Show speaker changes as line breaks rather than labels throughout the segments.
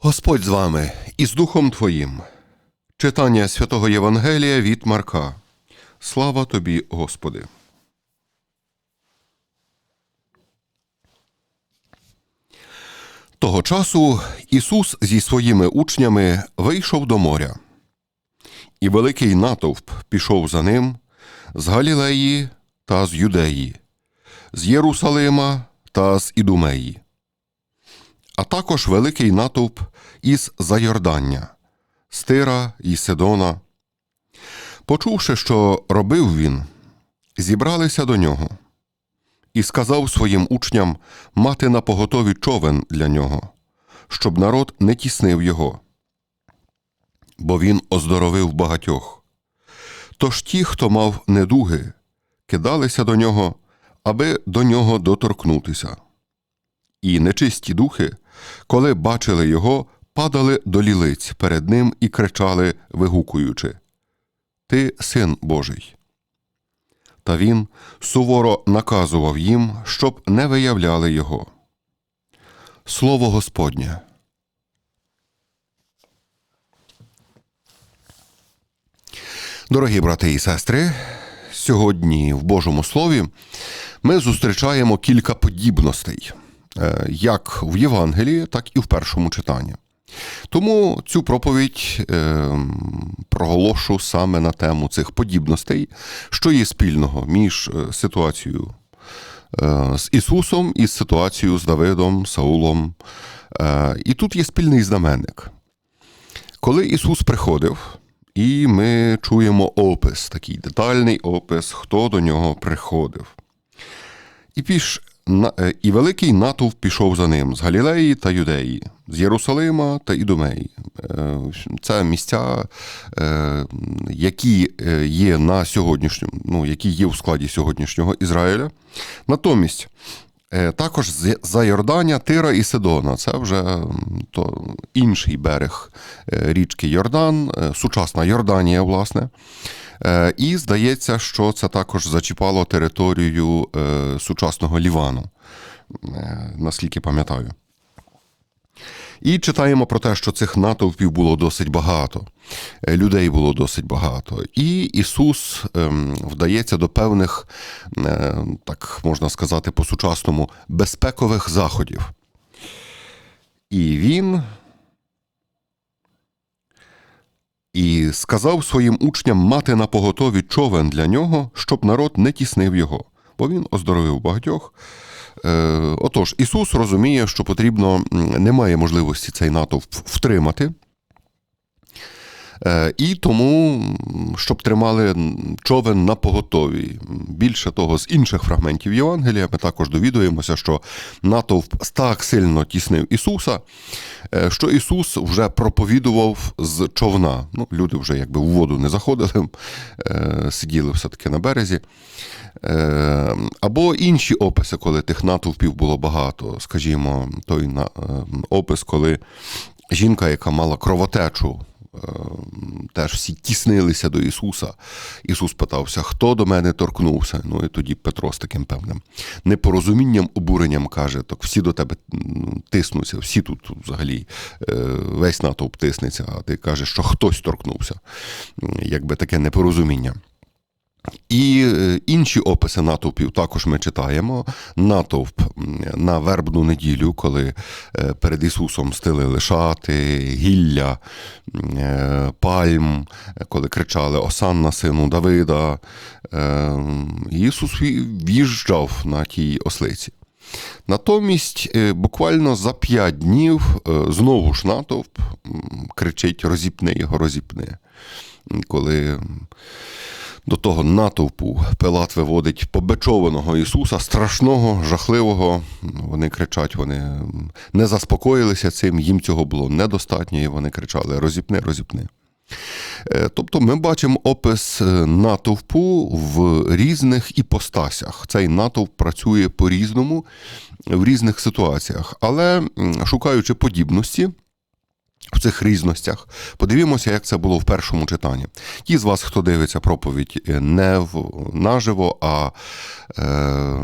Господь з вами і з Духом Твоїм. Читання святого Євангелія від Марка. Слава тобі, Господи. Того часу Ісус зі своїми учнями вийшов до моря, і великий натовп пішов за ним з Галілеї та з Юдеї, з Єрусалима та з Ідумеї. А також великий натовп із Зайордання, з Тира і Сидона. Почувши, що робив він, зібралися до нього і сказав своїм учням мати на поготові човен для нього, щоб народ не тіснив його. Бо він оздоровив багатьох. Тож ті, хто мав недуги, кидалися до нього, аби до нього доторкнутися. І нечисті духи, коли бачили його, падали до лілиць перед ним і кричали, вигукуючи Ти син Божий. Та він суворо наказував їм, щоб не виявляли його. Слово Господнє. Дорогі брати і сестри, сьогодні в Божому Слові ми зустрічаємо кілька подібностей е, як в Євангелії, так і в першому читанні. Тому цю проповідь е, проголошу саме на тему цих подібностей, що є спільного між е, ситуацією е, з Ісусом і ситуацією з Давидом, Саулом. Е, і тут є спільний знаменник. Коли Ісус приходив, і ми чуємо опис, такий детальний опис, хто до нього приходив. І піш і великий натовп пішов за ним з Галілеї та Юдеї, з Єрусалима та Ідумеї. Е, Це місця, е, які е, є на сьогоднішньому, ну, які є у складі сьогоднішнього Ізраїля. Натомість. е, Також за Йордання, Тира і Сидона. Це вже то інший берег е, річки Йордан, е, сучасна Йорданія, власне. Е, І здається, що це також зачіпало територію е, сучасного Лівану, е, наскільки пам'ятаю. І читаємо про те, що цих натовпів було досить багато, людей було досить багато. І Ісус ем, вдається до певних, так можна сказати, по-сучасному, безпекових заходів. І Він і сказав своїм учням мати на поготові човен для нього, щоб народ не тіснив його, бо він оздоровив багатьох. Е, Отож, Ісус розуміє, що потрібно, немає можливості цей натовп втримати. Е, І тому, щоб тримали човен на поготові. Більше того, з інших фрагментів Євангелія ми також довідуємося, що натовп так сильно тіснив Ісуса, е, що Ісус вже проповідував з човна. Ну, люди вже якби в воду не заходили, е, сиділи все-таки на березі. Або інші описи, коли тих натовпів було багато. Скажімо, той опис, коли жінка, яка мала кровотечу, теж всі тіснилися до Ісуса. Ісус питався, хто до мене торкнувся. Ну і тоді Петро з таким певним непорозумінням, обуренням каже: так всі до тебе тиснуться, всі тут, тут взагалі е, весь натовп тиснеться, а ти кажеш, що хтось торкнувся. Якби таке непорозуміння. І е, інші описи натовпів також ми читаємо. Натовп на вербну неділю, коли е, перед Ісусом стелили шати, гілля, е, пальм, коли кричали Осанна сину Давида. Ісус в'їжджав на тій ослиці. Натомість, буквально за п'ять днів знову ж натовп кричить розіпни його, розіпни. Коли до того натовпу Пилат виводить побечованого Ісуса, страшного, жахливого. Вони кричать, вони не заспокоїлися цим, їм цього було недостатньо, і вони кричали: розіпни, розіпни. Е, Тобто ми бачимо опис е, натовпу в різних іпостасях. Цей натовп працює по-різному в різних ситуаціях. Але шукаючи подібності, в цих різностях. Подивімося, як це було в першому читанні. Ті з вас, хто дивиться проповідь е, не в, наживо, а е,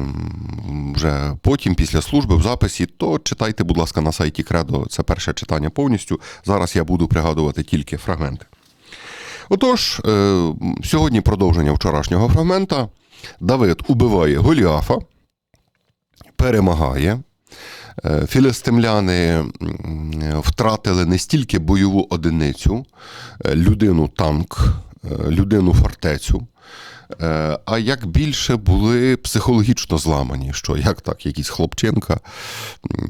вже потім, після служби, в записі, то читайте, будь ласка, на сайті Кредо. Це перше читання повністю. Зараз я буду пригадувати тільки фрагменти. Отож, е, сьогодні продовження вчорашнього фрагмента. Давид убиває Голіафа, перемагає. Е, Філістимляни втратили не стільки бойову одиницю, е, людину танк, е, людину фортецю, а як більше були психологічно зламані, що як так, якийсь хлопчинка,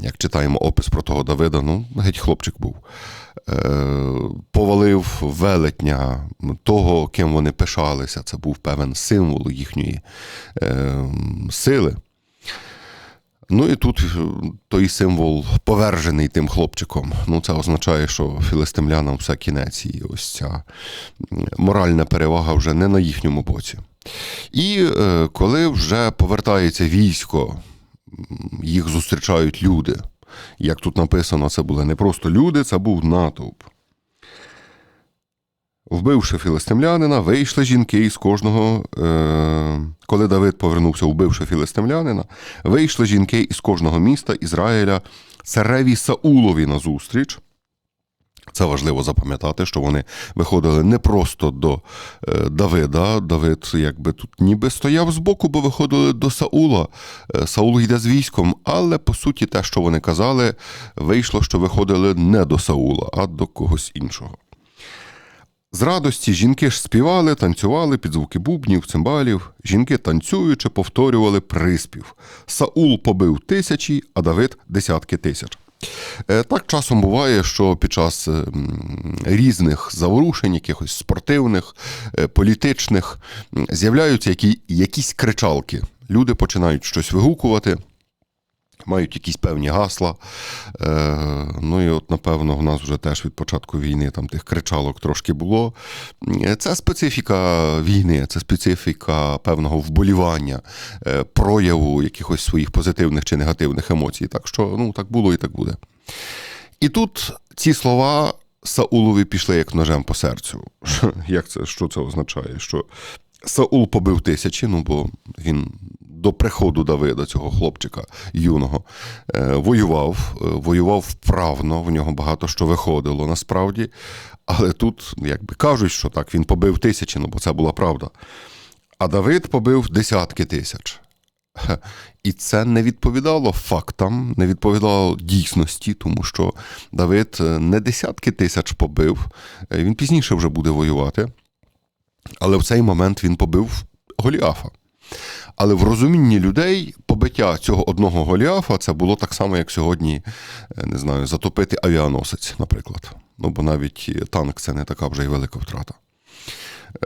як читаємо опис про того Давида, ну, геть хлопчик був. Повалив велетня того, ким вони пишалися. Це був певен символ їхньої сили. Ну і тут е, той символ повержений тим хлопчиком. Ну, це означає, що філистимлянам все кінець, і ось ця моральна перевага вже не на їхньому боці. І е, коли вже повертається військо, їх зустрічають люди. Як тут написано, це були не просто люди, це був натовп. Вбивши філистимлянина, вийшли жінки із кожного. Е, коли Давид повернувся, вбивши філистимлянина, вийшли жінки із кожного міста Ізраїля цареві Саулові на зустріч. Це важливо запам'ятати, що вони виходили не просто до е, Давида. Давид якби тут ніби стояв збоку, бо виходили до Саула. Е, Саул йде з військом, але по суті, те, що вони казали, вийшло, що виходили не до Саула, а до когось іншого. З радості жінки ж співали, танцювали під звуки бубнів, цимбалів. Жінки танцюючи повторювали приспів. Саул побив тисячі, а Давид десятки тисяч. Е, Так часом буває, що під час е, різних заворушень, якихось спортивних, е, політичних, з'являються які, якісь кричалки. Люди починають щось вигукувати. Мають якісь певні гасла. Е, ну і от, напевно, в нас вже теж від початку війни там тих кричалок трошки було. Е, Це специфіка війни, це специфіка певного вболівання, е, прояву якихось своїх позитивних чи негативних емоцій. Так що ну, так було і так буде. І тут ці слова Саулові пішли як ножем по серцю. Як це, що це означає? Що Саул побив тисячі, ну бо він до приходу Давида, цього хлопчика юного, е, воював, е, воював вправно, в нього багато що виходило насправді. Але тут, якби кажуть, що так, він побив тисячі, ну бо це була правда. А Давид побив десятки тисяч. І це не відповідало фактам, не відповідало дійсності, тому що Давид е, не десятки тисяч побив, він пізніше вже буде воювати. Але в цей момент він побив Голіафа. Але в розумінні людей побиття цього одного Голіафа це було так само, як сьогодні, е, не знаю, затопити авіаносець, наприклад. Ну, бо навіть танк це не така вже й велика втрата.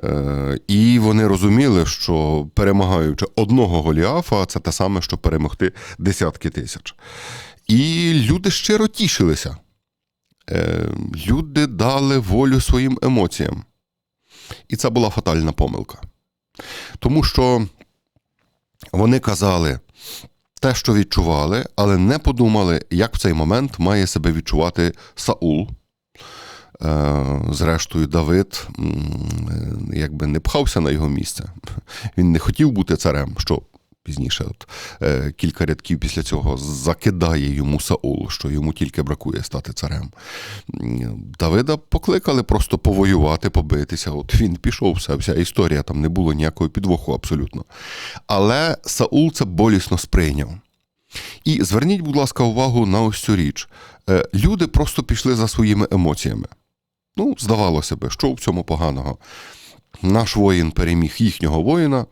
Е, І вони розуміли, що перемагаючи одного Голіафа, це те саме, що перемогти десятки тисяч. І люди щиро тішилися. Е, Люди дали волю своїм емоціям. І це була фатальна помилка. Тому що вони казали те, що відчували, але не подумали, як в цей момент має себе відчувати Саул. Е, Зрештою, Давид якби не пхався на його місце. Він не хотів бути царем, що пізніше, от, е, кілька рядків після цього закидає йому Саул, що йому тільки бракує стати царем. Давида покликали просто повоювати, побитися. От він пішов, вся, вся історія, там не було ніякого підвоху абсолютно. Але Саул це болісно сприйняв. І зверніть, будь ласка, увагу на ось цю річ. Е, Люди просто пішли за своїми емоціями. Ну, здавалося би, що в цьому поганого? Наш воїн переміг їхнього воїна,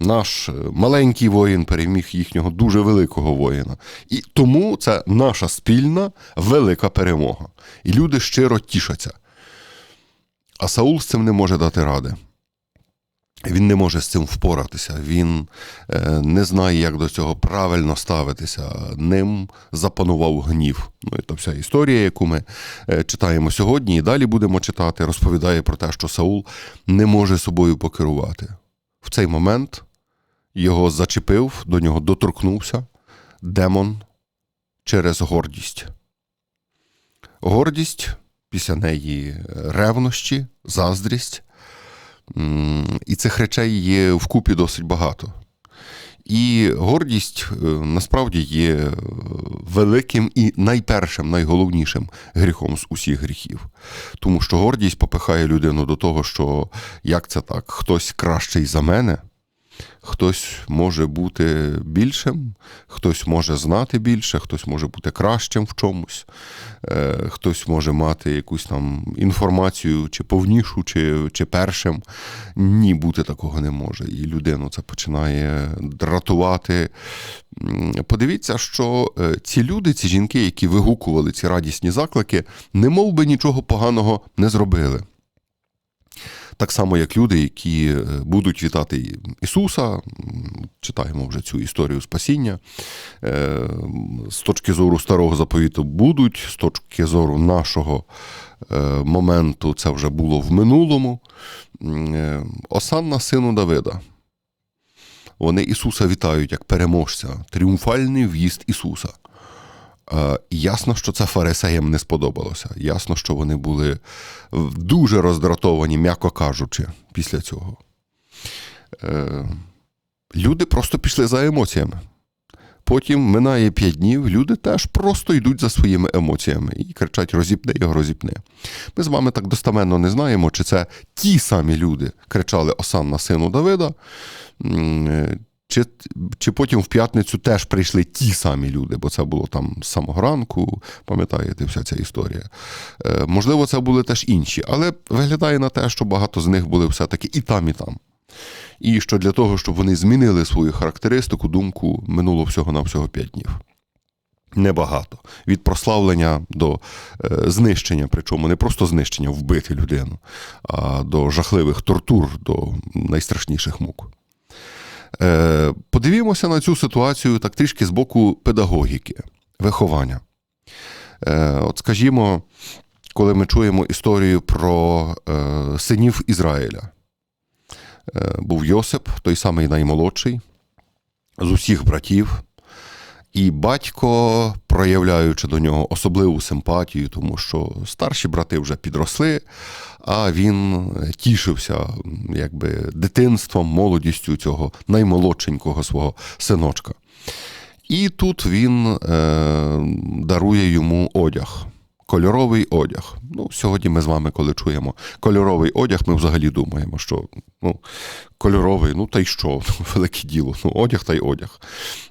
наш е, маленький воїн переміг їхнього дуже великого воїна. І тому це наша спільна велика перемога. І люди щиро тішаться. А Саул з цим не може дати ради. Він не може з цим впоратися, він е, не знає, як до цього правильно ставитися. Ним запанував гнів. Ну, і та вся історія, яку ми е, читаємо сьогодні, і далі будемо читати, розповідає про те, що Саул не може собою покерувати. В цей момент його зачепив, до нього доторкнувся демон через гордість. гордість, після неї ревнощі, заздрість. І цих речей є вкупі досить багато. І гордість е, насправді є е, великим і найпершим, найголовнішим гріхом з усіх гріхів. Тому що гордість попихає людину до того, що як це так, хтось кращий за мене, хтось може бути більшим, хтось може знати більше, хтось може бути кращим в чомусь, е, хтось може мати якусь там інформацію, чи повнішу, чи, чи першим. Ні, бути такого не може. І людину це починає дратувати. Подивіться, що е, ці люди, ці жінки, які вигукували ці радісні заклики, не мов би нічого поганого не зробили. Так само, як люди, які е, будуть вітати Ісуса, читаємо вже цю історію спасіння. е, З точки зору старого заповіту будуть, з точки зору нашого е, моменту, це вже було в минулому. Осанна сину Давида. Вони Ісуса вітають як переможця, тріумфальний в'їзд Ісуса. Ясно, що це фарисеям не сподобалося. Ясно, що вони були дуже роздратовані, м'яко кажучи, після цього. Е, Люди просто пішли за емоціями. Потім минає п'ять днів, люди теж просто йдуть за своїми емоціями і кричать: розіпни його, розіпни. Ми з вами так достаменно не знаємо, чи це ті самі люди кричали Осанна сину Давида, е, чи, чи потім в п'ятницю теж прийшли ті самі люди, бо це було там з самого ранку, пам'ятаєте, вся ця історія. Е, Можливо, це були теж інші, але виглядає на те, що багато з них були все-таки і там, і там. І що для того, щоб вони змінили свою характеристику, думку, минуло всього-навсього 5 днів. Небагато. Від прославлення до е, знищення, причому не просто знищення, вбити людину, а до жахливих тортур, до найстрашніших мук. Е, подивімося на цю ситуацію так трішки з боку педагогіки, виховання. Е, от скажімо, коли ми чуємо історію про е, синів Ізраїля, е, був Йосип, той самий наймолодший, з усіх братів. І батько, проявляючи до нього особливу симпатію, тому що старші брати вже підросли, а він тішився якби дитинством, молодістю цього наймолодшенького свого синочка. І тут він е, дарує йому одяг. Кольоровий одяг. Ну, сьогодні ми з вами, коли чуємо кольоровий одяг, ми взагалі думаємо, що ну, кольоровий, ну та й що, велике діло. Ну, одяг та й одяг.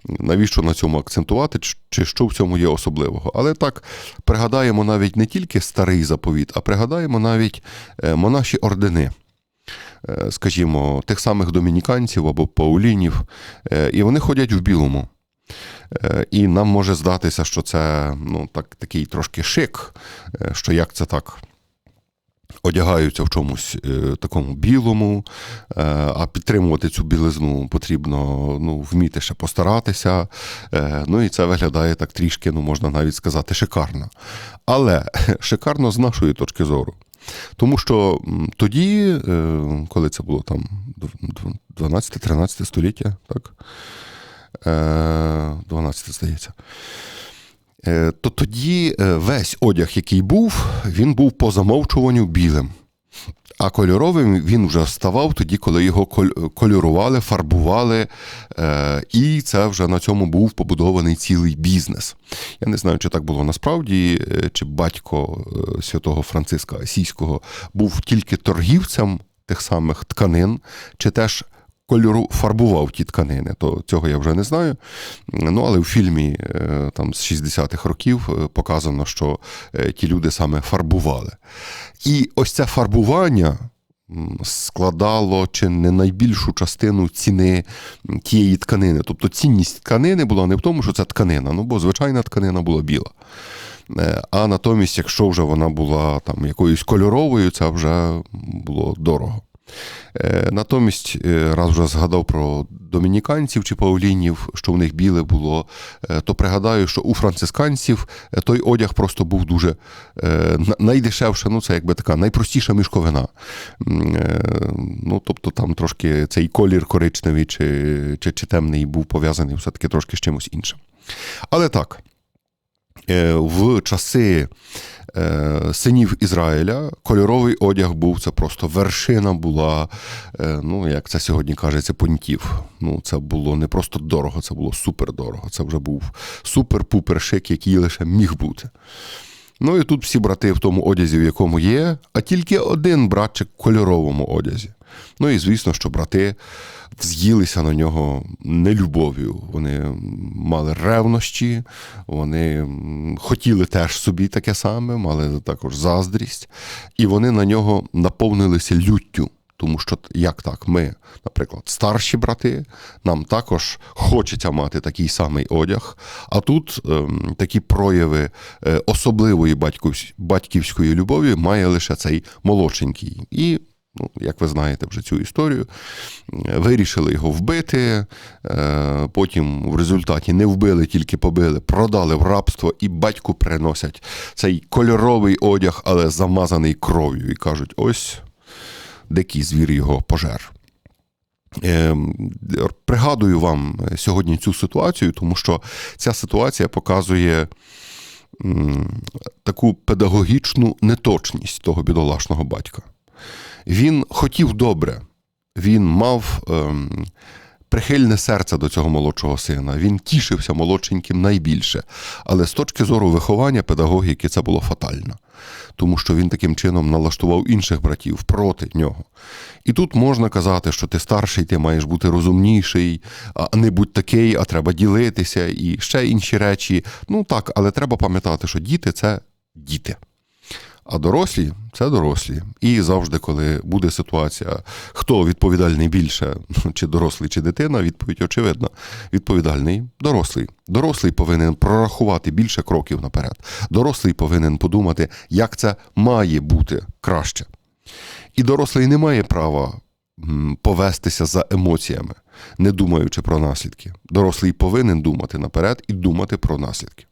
Навіщо на цьому акцентувати, чи- що в цьому є особливого? Але так пригадаємо навіть не тільки старий заповіт, а пригадаємо навіть е, монаші ордени. Е, Скажімо, тих самих домініканців або паулінів, е, і вони ходять в білому. Е, І нам може здатися, що це ну, так, такий трошки шик, е, що як це так. Одягаються в чомусь е, такому білому, а підтримувати цю білизну потрібно ну, вміти ще постаратися. Ну і це виглядає так трішки, ну можна навіть сказати, шикарно. Але шикарно з нашої точки зору. Тому що тоді, коли це було там 12-13 століття, так? Е, 12, здається. Е, То тоді е, весь одяг, який був, він був по замовчуванню білим. А кольоровим він вже ставав тоді, коли його кольорували, фарбували, е, і це вже на цьому був побудований цілий бізнес. Я не знаю, чи так було насправді, е, чи батько е, святого Франциска Асійського був тільки торгівцем тих самих тканин, чи теж кольору фарбував ті тканини, то цього я вже не знаю. Ну, але в фільмі е, там з 60-х років е, показано, що е, ті люди саме фарбували. І ось це фарбування складало чи не найбільшу частину ціни тієї тканини. Тобто цінність тканини була не в тому, що це тканина, ну бо звичайна тканина була біла. А натомість, якщо вже вона була там якоюсь кольоровою, це вже було дорого. Е, Натомість, е, раз вже згадав про домініканців чи паулінів, що в них біле було, е, то пригадаю, що у францисканців той одяг просто був дуже е, на- найдешевша, ну це якби така найпростіша мішковина. Ну, тобто там трошки цей колір коричневий чи, чи, чи темний був пов'язаний все-таки трошки з чимось іншим. Але так. В часи синів Ізраїля кольоровий одяг був це просто вершина була, е, ну як це сьогодні кажеться, понтів. Ну, це було не просто дорого, це було супердорого. Це вже був супер-пупер шик, який лише міг бути. Ну і тут всі брати в тому одязі, в якому є, а тільки один братчик в кольоровому одязі. Ну і звісно, що брати з'їлися на нього нелюбов'ю. Вони мали ревнощі, вони хотіли теж собі таке саме, мали також заздрість, і вони на нього наповнилися люттю. Тому що як так, ми, наприклад, старші брати, нам також хочеться мати такий самий одяг. А тут ем, такі прояви е, особливої батьківської любові має лише цей молодшенький. І, ну, як ви знаєте вже цю історію, вирішили його вбити. Е, потім в результаті не вбили, тільки побили, продали в рабство, і батьку приносять цей кольоровий одяг, але замазаний кров'ю. І кажуть: ось дикий звір його пожер. Е, Пригадую вам сьогодні цю ситуацію, тому що ця ситуація показує таку педагогічну неточність того бідолашного батька. Він хотів добре, він мав ем, прихильне серце до цього молодшого сина. Він тішився молодшеньким найбільше. Але з точки зору виховання педагогіки це було фатально, тому що він таким чином налаштував інших братів проти нього. І тут можна казати, що ти старший, ти маєш бути розумніший, а не будь такий, а треба ділитися і ще інші речі. Ну так, але треба пам'ятати, що діти це діти. А дорослі це дорослі. І завжди, коли буде ситуація, хто відповідальний більше, чи дорослий, чи дитина, відповідь очевидна. Відповідальний дорослий. Дорослий повинен прорахувати більше кроків наперед. Дорослий повинен подумати, як це має бути краще. І дорослий не має права повестися за емоціями, не думаючи про наслідки. Дорослий повинен думати наперед і думати про наслідки.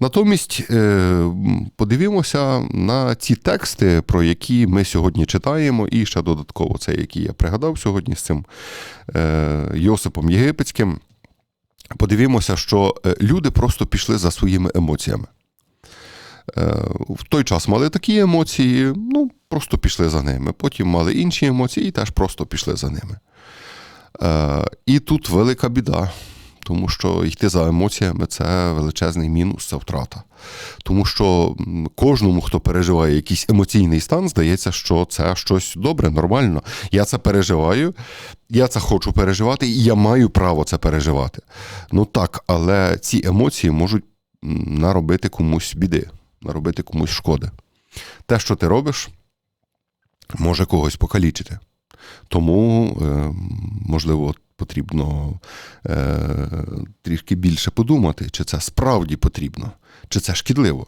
Натомість е, подивімося на ці тексти, про які ми сьогодні читаємо, і ще додатково це, які я пригадав сьогодні з цим е, Йосипом Єгипетським. Подивімося, що е, люди просто пішли за своїми емоціями. В той час мали такі емоції, ну, просто пішли за ними. Потім мали інші емоції і теж просто пішли за ними. І тут велика біда, тому що йти за емоціями це величезний мінус, це втрата. Тому що кожному, хто переживає якийсь емоційний стан, здається, що це щось добре, нормально. Я це переживаю, я це хочу переживати, і я маю право це переживати. Ну так, але ці емоції можуть наробити комусь біди, наробити комусь шкоди. Те, що ти робиш, може когось покалічити. Тому, е, можливо, потрібно е, трішки більше подумати, чи це справді потрібно, чи це шкідливо.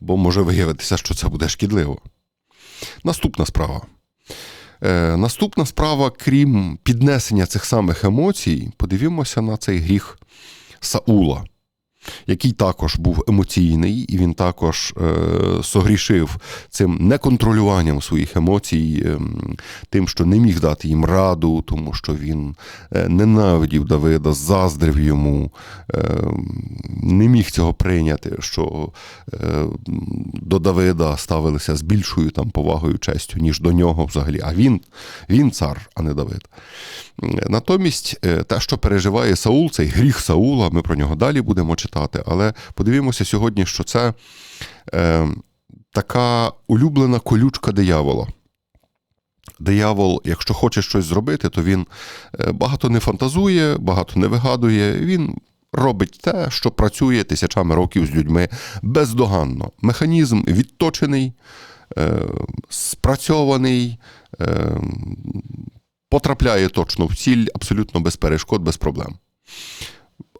Бо може виявитися, що це буде шкідливо. Наступна справа. Е, наступна справа, крім піднесення цих самих емоцій, подивімося на цей гріх Саула, який також був емоційний, і він також е, согрішив цим неконтролюванням своїх емоцій, ем, тим, що не міг дати їм раду, тому що він е, ненавидів Давида, заздрив йому, е, не міг цього прийняти, що е, до Давида ставилися з більшою там повагою, честю, ніж до нього взагалі. А він, він цар, а не Давид. Натомість, е, те, що переживає Саул, цей гріх Саула, ми про нього далі будемо читати, але подивімося сьогодні, що це е, така улюблена колючка диявола. Диявол, якщо хоче щось зробити, то він е, багато не фантазує, багато не вигадує. Він робить те, що працює тисячами років з людьми бездоганно. Механізм відточений, е, спрацьований, е, потрапляє точно в ціль, абсолютно без перешкод, без проблем.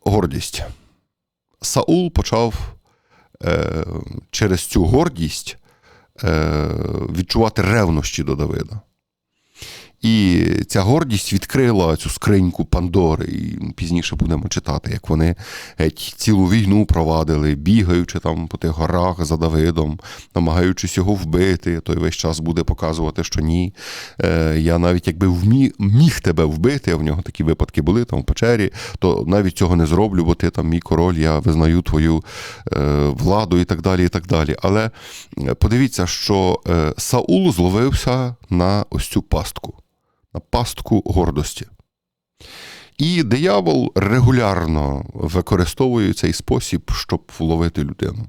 Гордість. Саул почав е, через цю гордість е, відчувати ревнощі до Давида. І ця гордість відкрила цю скриньку Пандори. І пізніше будемо читати, як вони геть цілу війну провадили, бігаючи там по тих горах за Давидом, намагаючись його вбити. Той весь час буде показувати, що ні. Е, Я навіть якби вмі, міг тебе вбити, а в нього такі випадки були там в печері, то навіть цього не зроблю, бо ти там мій король, я визнаю твою е, владу і так далі. і так далі. Але е, подивіться, що Саул зловився на ось цю пастку, на пастку гордості. І диявол регулярно використовує цей спосіб, щоб вловити людину.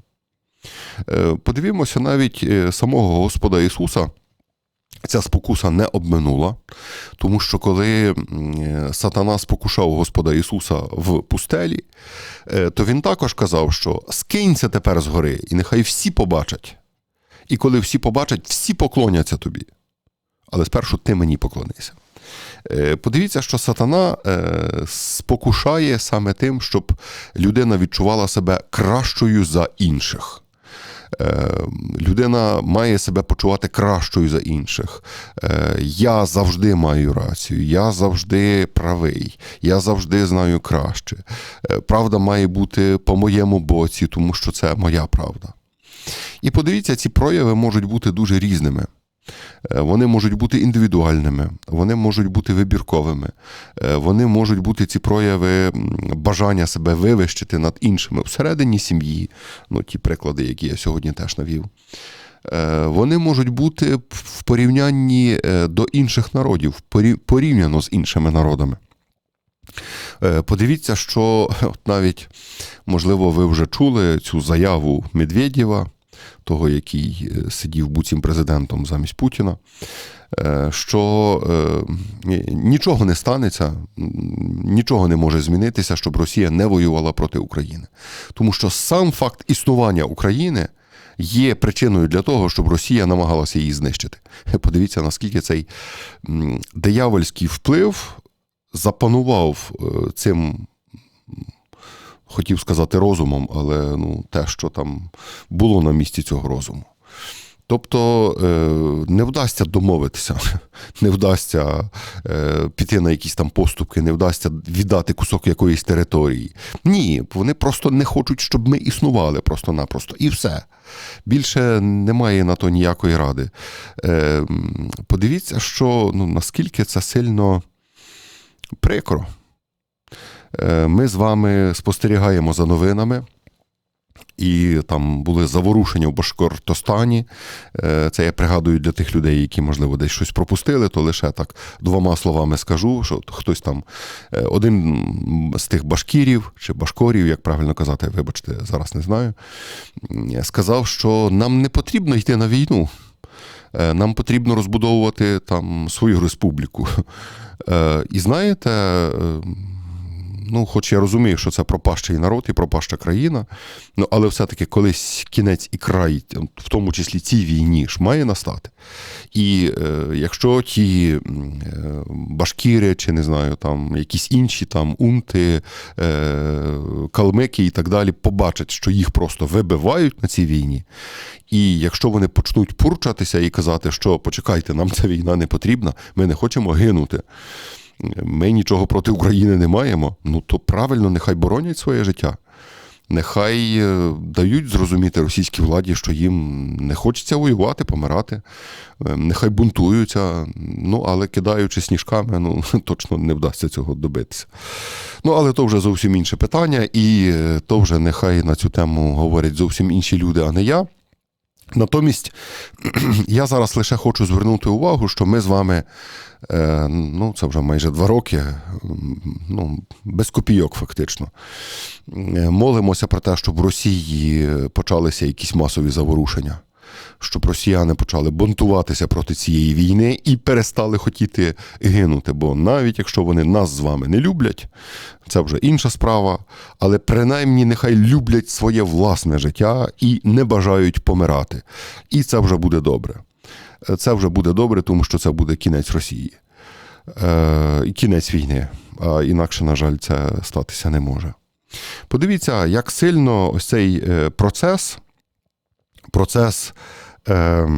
Е, Подивімося навіть е, самого Господа Ісуса. Ця спокуса не обминула, тому що коли е, сатана спокушав Господа Ісуса в пустелі, то він також казав, що скинься тепер з гори, і нехай всі побачать. І коли всі побачать, всі поклоняться тобі. Але спершу ти мені поклонися. Е, Подивіться, що сатана е, спокушає саме тим, щоб людина відчувала себе кращою за інших. Е, Людина має себе почувати кращою за інших. Я завжди маю рацію, я завжди правий, я завжди знаю краще. Правда має бути по моєму боці, тому що це моя правда. І подивіться, ці прояви можуть бути дуже різними. Е, Вони можуть бути індивідуальними, вони можуть бути вибірковими, е, вони можуть бути ці прояви бажання себе вивищити над іншими всередині сім'ї, ну ті приклади, які я сьогодні теж навів. Е, Вони можуть бути в порівнянні до інших народів, порівняно з іншими народами. Подивіться, що от навіть, можливо, ви вже чули цю заяву Медведєва, того, який е, сидів буцім президентом замість Путіна, е, що е, нічого не станеться, нічого не може змінитися, щоб Росія не воювала проти України. Тому що сам факт існування України є причиною для того, щоб Росія намагалася її знищити. Подивіться, наскільки цей диявольський вплив запанував цим. Хотів сказати розумом, але ну, те, що там було на місці цього розуму. Тобто е, не вдасться домовитися, не вдасться е, піти на якісь там поступки, не вдасться віддати кусок якоїсь території. Ні, вони просто не хочуть, щоб ми існували просто-напросто. І все. Більше немає на то ніякої ради. Е, подивіться, що ну, наскільки це сильно прикро. Е, Ми з вами спостерігаємо за новинами. І там були заворушення в Башкортостані. Е, Це я пригадую для тих людей, які, можливо, десь щось пропустили, то лише так двома словами скажу, що хтось там, е, один з тих башкірів чи башкорів, як правильно казати, вибачте, зараз не знаю, сказав, що нам не потрібно йти на війну. Нам потрібно розбудовувати там свою республіку. І знаєте, ну, хоч я розумію, що це пропащий народ і пропаща країна, ну, але все-таки колись кінець і край, в тому числі цій війні, ж має настати. І е, якщо ті е, башкіри, чи не знаю, там якісь інші там унти, е, калмики і так далі, побачать, що їх просто вибивають на цій війні, і якщо вони почнуть поручатися і казати, що почекайте, нам ця війна не потрібна, ми не хочемо гинути. Ми нічого проти України не маємо. Ну то правильно, нехай боронять своє життя. Нехай е, дають зрозуміти російській владі, що їм не хочеться воювати, помирати, Е, нехай бунтуються, ну але кидаючи сніжками, ну точно не вдасться цього добитися. Ну, але то вже зовсім інше питання, і е, то вже нехай на цю тему говорять зовсім інші люди, а не я. Натомість я зараз лише хочу звернути увагу, що ми з вами, е, ну це вже майже два роки, ну, без копійок фактично, е, молимося про те, щоб в Росії почалися якісь масові заворушення. Щоб росіяни почали бунтуватися проти цієї війни і перестали хотіти гинути. Бо навіть якщо вони нас з вами не люблять, це вже інша справа. Але принаймні нехай люблять своє власне життя і не бажають помирати. І це вже буде добре. Це вже буде добре, тому що це буде кінець Росії. Е, і кінець війни. А інакше, на жаль, це статися не може. Подивіться, як сильно ось цей е, процес, процес е,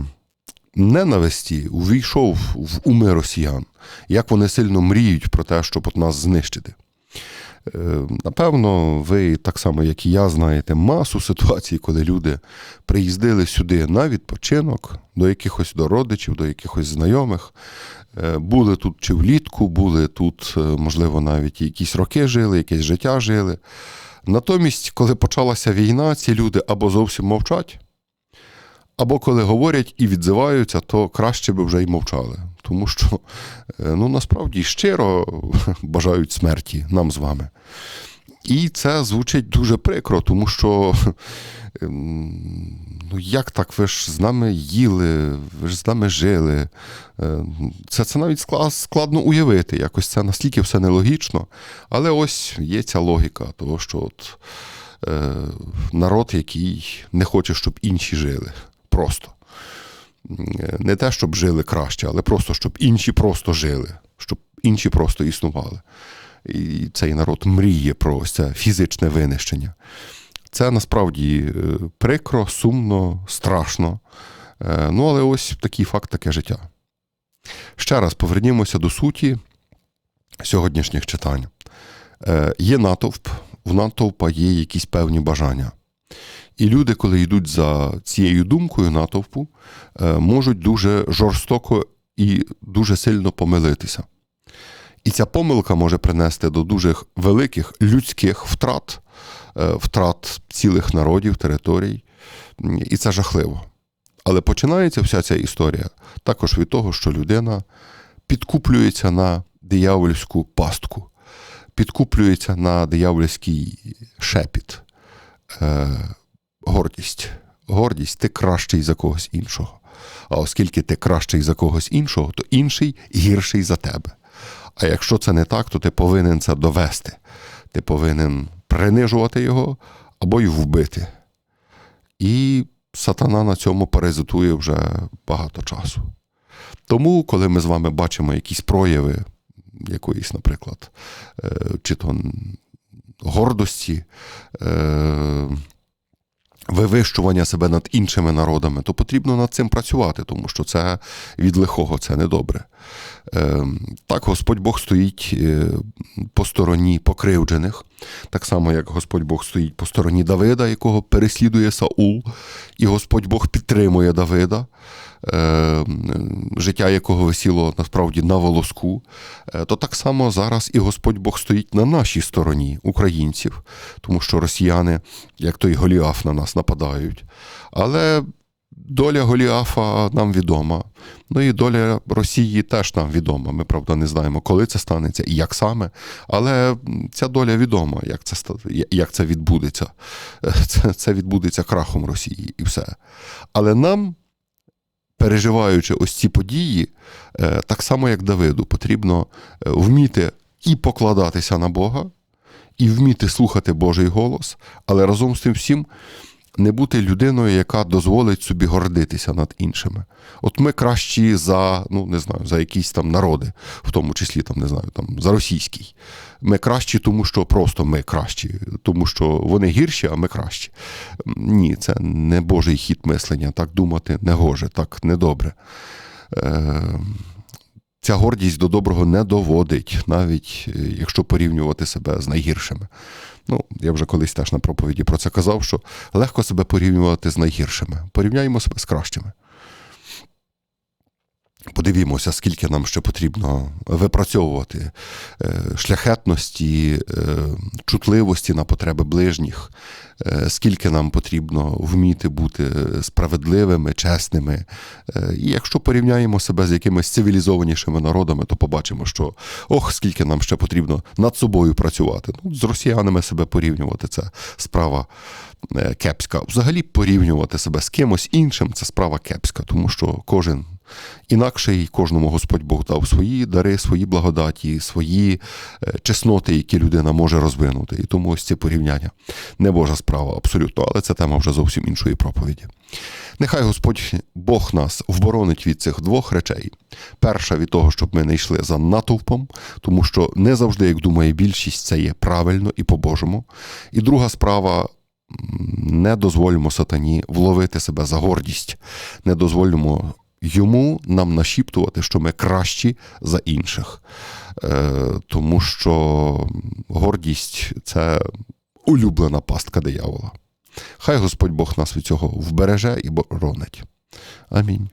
ненависті увійшов в уми росіян, як вони сильно мріють про те, щоб от нас знищити. Е, Напевно, ви так само, як і я, знаєте масу ситуацій, коли люди приїздили сюди на відпочинок до якихось до родичів, до якихось знайомих. Е, Були тут чи влітку, були тут, е, можливо, навіть якісь роки жили, якесь життя жили. Натомість, коли почалася війна, ці люди або зовсім мовчать, або коли говорять і відзиваються, то краще би вже й мовчали. Тому що е, ну, насправді щиро бажають смерті нам з вами. І це звучить дуже прикро, тому що ем, ну як так, ви ж з нами їли, ви ж з нами жили. Е, Це, це навіть складно уявити. Якось це настільки все нелогічно. Але ось є ця логіка того, що от, е, народ, який не хоче, щоб інші жили. Просто. Не те, щоб жили краще, але просто, щоб інші просто жили, щоб інші просто існували. І цей народ мріє про ось це фізичне винищення. Це насправді е, прикро, сумно, страшно. Е, Ну, але ось такий факт, таке життя. Ще раз повернімося до суті сьогоднішніх читань. Е, Є натовп, в натовпа є якісь певні бажання. І люди, коли йдуть за цією думкою натовпу, е, можуть дуже жорстоко і дуже сильно помилитися. І ця помилка може принести до дуже великих людських втрат, е, втрат цілих народів, територій. І це жахливо. Але починається вся ця історія також від того, що людина підкуплюється на диявольську пастку, підкуплюється на диявольський шепіт. Гордість. Гордість ти кращий за когось іншого. А оскільки ти кращий за когось іншого, то інший гірший за тебе. А якщо це не так, то ти повинен це довести. Ти повинен принижувати його або й вбити. І сатана на цьому паразитує вже багато часу. Тому, коли ми з вами бачимо якісь прояви якоїсь, наприклад, е, чи то гордості, е, вивищування себе над іншими народами, то потрібно над цим працювати, тому що це від лихого, це недобре. Е, Так, Господь Бог стоїть е, по стороні покривджених, так само, як Господь Бог стоїть по стороні Давида, якого переслідує Саул, і Господь Бог підтримує Давида. Е, Життя якого висіло насправді на волоску, е, то так само зараз і Господь Бог стоїть на нашій стороні, українців, тому що росіяни, як той Голіаф, на нас нападають. Але доля Голіафа нам відома. Ну і доля Росії теж нам відома. Ми, правда, не знаємо, коли це станеться і як саме. Але ця доля відома, як це, як це відбудеться. Е, Це, це відбудеться крахом Росії і все. Але нам, переживаючи ось ці події, е, так само як Давиду, потрібно е, вміти і покладатися на Бога, і вміти слухати Божий голос, але разом з тим всім не бути людиною, яка дозволить собі гордитися над іншими. От ми кращі за, ну не знаю, за якісь там народи, в тому числі там, не знаю, там за російський. Ми кращі, тому що просто ми кращі, тому що вони гірші, а ми кращі. Ні, це не Божий хід мислення. Так думати не гоже, так недобре. Е, Ця гордість до доброго не доводить, навіть е, якщо порівнювати себе з найгіршими. Ну, я вже колись теж на проповіді про це казав, що легко себе порівнювати з найгіршими. Порівняємо себе з кращими. Подивімося, скільки нам ще потрібно випрацьовувати е, шляхетності, е, чутливості на потреби ближніх, е, скільки нам потрібно вміти бути справедливими, чесними. І якщо порівняємо себе з якимись цивілізованішими народами, то побачимо, що ох, скільки нам ще потрібно над собою працювати. Ну, з росіянами себе порівнювати це справа кепська. Взагалі порівнювати себе з кимось іншим це справа кепська, тому що кожен інакший, кожному Господь Бог дав свої дари, свої благодаті, свої е, чесноти, які людина може розвинути. І тому ось це порівняння не Божа справа абсолютно, але це тема вже зовсім іншої проповіді. Нехай Господь Бог нас вборонить від цих двох речей. Перша від того, щоб ми не йшли за натовпом, тому що не завжди, як думає більшість, це є правильно і по-божому. І друга справа. Не дозволимо сатані вловити себе за гордість, не дозволимо йому нам нашіптувати, що ми кращі за інших. Е, тому що гордість це улюблена пастка диявола. Хай Господь Бог нас від цього вбереже і боронить. Амінь.